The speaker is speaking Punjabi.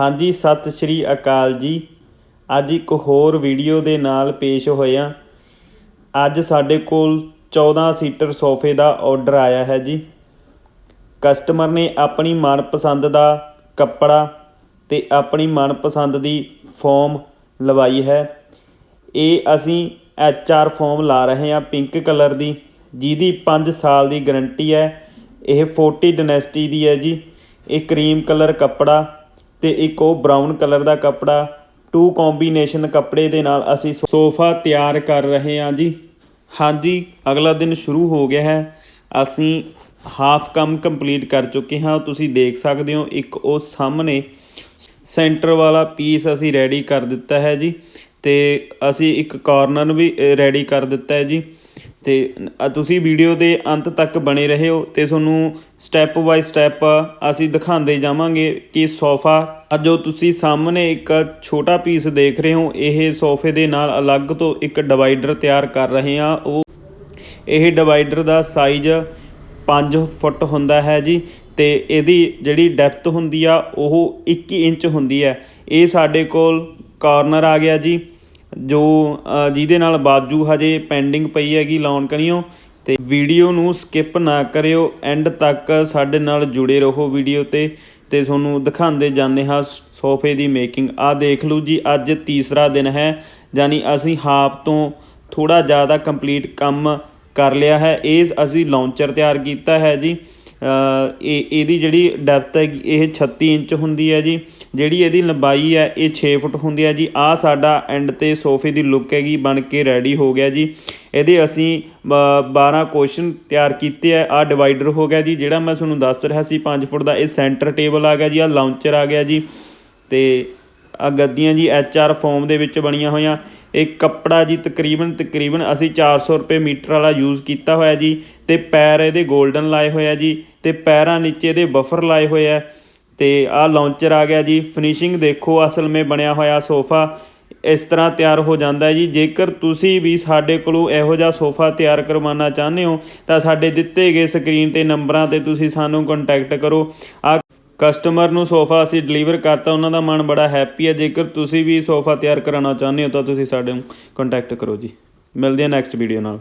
ਹਾਂਜੀ, ਸਤਿ ਸ਼੍ਰੀ ਅਕਾਲ ਜੀ। ਅੱਜ ਇੱਕ ਹੋਰ ਵੀਡੀਓ ਦੇ ਨਾਲ ਪੇਸ਼ ਹੋਇਆ। ਅੱਜ ਸਾਡੇ ਕੋਲ 14 ਸੀਟਰ ਸੋਫੇ ਦਾ ਆਰਡਰ ਆਇਆ ਹੈ ਜੀ। ਕਸਟਮਰ ਨੇ ਆਪਣੀ ਮਨਪਸੰਦ ਦਾ ਕੱਪੜਾ ਤੇ ਆਪਣੀ ਮਨਪਸੰਦ ਦੀ ਫੋਮ ਲਵਾਈ ਹੈ। ਇਹ ਅਸੀਂ ਐਚ ਆਰ ਫੋਮ ਲਾ ਰਹੇ ਹਾਂ ਪਿੰਕ ਕਲਰ ਦੀ, ਜਿਹਦੀ 5 ਸਾਲ ਦੀ ਗਾਰੰਟੀ ਹੈ। ਇਹ 40 ਡਾਇਨੈਸਟੀ ਦੀ ਹੈ ਜੀ। ਇਹ ਕਰੀਮ ਕਲਰ ਕੱਪੜਾ ਤੇ ਇੱਕ ਉਹ ਬਰਾਊਨ ਕਲਰ ਦਾ ਕੱਪੜਾ ਟੂ ਕੰਬੀਨੇਸ਼ਨ ਕੱਪੜੇ ਦੇ ਨਾਲ ਅਸੀਂ ਸੋਫਾ ਤਿਆਰ ਕਰ ਰਹੇ ਹਾਂ ਜੀ। ਹਾਂਜੀ, ਅਗਲਾ ਦਿਨ ਸ਼ੁਰੂ ਹੋ ਗਿਆ ਹੈ। ਅਸੀਂ ਹਾਫ ਕੰਮ ਕੰਪਲੀਟ ਕਰ ਚੁੱਕੇ ਹਾਂ। ਤੁਸੀਂ ਦੇਖ ਸਕਦੇ ਹੋ, ਇੱਕ ਉਹ ਸਾਹਮਣੇ ਸੈਂਟਰ ਵਾਲਾ ਪੀਸ ਅਸੀਂ ਰੈਡੀ ਕਰ ਦਿੱਤਾ ਹੈ ਜੀ। ਤੇ ਅਸੀਂ ਇੱਕ ਕਾਰਨਰ ਵੀ ਰੈਡੀ ਕਰ ਦਿੱਤਾ ਹੈ ਜੀ। ਤੇ ਤੁਸੀਂ ਵੀਡੀਓ ਦੇ ਅੰਤ ਤੱਕ ਬਣੇ ਰਹੋ ਤੇ ਤੁਹਾਨੂੰ ਸਟੈਪ ਬਾਈ ਸਟੈਪ ਅਸੀਂ ਦਿਖਾਉਂਦੇ ਜਾਵਾਂਗੇ ਕਿ ਸੋਫਾ ਜੋ ਤੁਸੀਂ ਸਾਹਮਣੇ ਇੱਕ ਛੋਟਾ ਪੀਸ ਦੇਖ ਰਹੇ ਹੋ, ਇਹ ਸੋਫੇ ਦੇ ਨਾਲ ਅਲੱਗ ਤੋਂ ਇੱਕ ਡਿਵਾਈਡਰ ਤਿਆਰ ਕਰ ਰਹੇ ਹਾਂ। ਉਹ, ਇਹ ਡਿਵਾਈਡਰ ਦਾ ਸਾਈਜ਼ 5 ਫੁੱਟ ਹੁੰਦਾ ਹੈ ਜੀ ਤੇ ਇਹਦੀ ਜਿਹੜੀ ਡੈਪਥ ਹੁੰਦੀ ਆ, ਉਹ 21 ਇੰਚ ਹੁੰਦੀ ਹੈ। ਇਹ ਸਾਡੇ ਕੋਲ ਕਾਰਨਰ ਆ ਗਿਆ ਜੀ। ਜੋ ਜਿਹਦੇ ਨਾਲ ਬਾਜੂ ਹਜੇ ਪੈਂਡਿੰਗ ਪਈ ਹੈਗੀ ਲਾਉਣ ਕਣੀਓ, ਤੇ ਵੀਡੀਓ ਨੂੰ ਸਕਿਪ ਨਾ ਕਰਿਓ ਐਂਡ ਤੱਕ ਸਾਡੇ ਨਾਲ ਜੁੜੇ ਰਹੋ ਵੀਡੀਓ ਤੇ ਤੇ ਤੁਹਾਨੂੰ ਦਿਖਾਉਂਦੇ ਜਾਂਦੇ ਹਾਂ ਸੋਫੇ ਦੀ ਮੇਕਿੰਗ ਆ ਦੇਖ ਲਓ ਜੀ, ਅੱਜ ਤੀਸਰਾ ਦਿਨ ਹੈ, ਯਾਨੀ ਅਸੀਂ ਹਾਫ ਤੋਂ ਥੋੜਾ ਜ਼ਿਆਦਾ ਕੰਪਲੀਟ ਕੰਮ ਕਰ ਲਿਆ ਹੈ। ਇਹ ਅਸੀਂ ਲਾਂਚਰ ਤਿਆਰ ਕੀਤਾ ਹੈ ਜੀ। ਇਹ ਇਹਦੀ ਜਿਹੜੀ ਡੈਪਥ ਹੈ ਇਹ 36 ਇੰਚ ਹੁੰਦੀ ਹੈ ਜੀ। ਜਿਹੜੀ ਇਹਦੀ ਲੰਬਾਈ ਹੈ, ਇਹ 6 ਫੁੱਟ ਹੁੰਦੀ ਹੈ ਜੀ। ਆ ਸਾਡਾ ਐਂਡ ਤੇ ਸੋਫੇ ਦੀ ਲੁੱਕ ਹੈਗੀ, ਬਣ ਕੇ ਰੈਡੀ ਹੋ ਗਿਆ ਜੀ। ਇਹਦੇ ਅਸੀਂ ਬ- 12 ਕੁਸ਼ਨ ਤਿਆਰ ਕੀਤੇ ਆ। ਆ ਡਿਵਾਈਡਰ ਹੋ ਗਿਆ ਜੀ, ਜਿਹੜਾ ਮੈਂ ਤੁਹਾਨੂੰ ਦੱਸ ਰਿਹਾ ਸੀ 5 ਫੁੱਟ ਦਾ। ਇਹ ਸੈਂਟਰ ਟੇਬਲ ਆ ਗਿਆ ਜੀ ਆ ਲਾਂਚਰ ਆ ਗਿਆ ਜੀ। ਤੇ ਆ ਗੱਦੀਆਂ ਜੀ ਐਚ ਆਰ ਫੋਮ ਦੇ ਵਿੱਚ ਬਣੀਆਂ ਹੋਈਆਂ। ਇਹ ਕੱਪੜਾ ਜੀ ਤਕਰੀਬਨ ਤਕਰੀਬਨ ਅਸੀਂ 400 ਰੁਪਏ ਮੀਟਰ ਵਾਲਾ ਯੂਜ਼ ਕੀਤਾ ਹੋਇਆ ਜੀ। ਤੇ ਪੈਰ ਇਹਦੇ 골ਡਨ ਲਾਏ ਹੋਇਆ ਜੀ। ਤੇ ਪੈਰਾਂ ਨੀਚੇ ਦੇ ਬਫਰ ਲਾਏ ਹੋਏ ਆ। ਤੇ ਆਹ ਲਾਂਚਰ ਆ ਗਿਆ ਜੀ। ਫਿਨਿਸ਼ਿੰਗ ਦੇਖੋ, ਅਸਲ ਮੇ ਬਣਿਆ ਹੋਇਆ ਸੋਫਾ। ਇਸ ਤਰ੍ਹਾਂ ਤਿਆਰ ਹੋ ਜਾਂਦਾ ਹੈ ਜੀ। ਜੇਕਰ ਤੁਸੀਂ ਵੀ ਸਾਡੇ ਕੋਲੋਂ ਇਹੋ ਜਿਹਾ ਸੋਫਾ ਤਿਆਰ ਕਰਵਾਉਣਾ ਚਾਹੁੰਦੇ ਹੋ, ਤਾਂ ਸਾਡੇ ਦਿੱਤੇ ਗਏ ਸਕਰੀਨ ਤੇ ਨੰਬਰਾਂ ਤੇ ਤੁਸੀਂ ਸਾਨੂੰ ਕੰਟੈਕਟ ਕਰੋ। ਆ ਕਸਟਮਰ ਨੂੰ ਸੋਫਾ ਅਸੀਂ ਡਿਲੀਵਰ ਕਰਤਾ, ਉਹਨਾਂ ਦਾ ਮਨ ਬੜਾ ਹੈਪੀ ਹੈ। ਜੇਕਰ ਤੁਸੀਂ ਵੀ ਸੋਫਾ ਤਿਆਰ ਕਰਾਉਣਾ ਚਾਹੁੰਦੇ ਹੋ, ਤਾਂ ਤੁਸੀਂ ਸਾਡੇ ਨੂੰ ਕੰਟੈਕਟ ਕਰੋ ਜੀ। ਮਿਲਦੇ ਹਾਂ ਨੈਕਸਟ ਵੀਡੀਓ ਨਾਲ।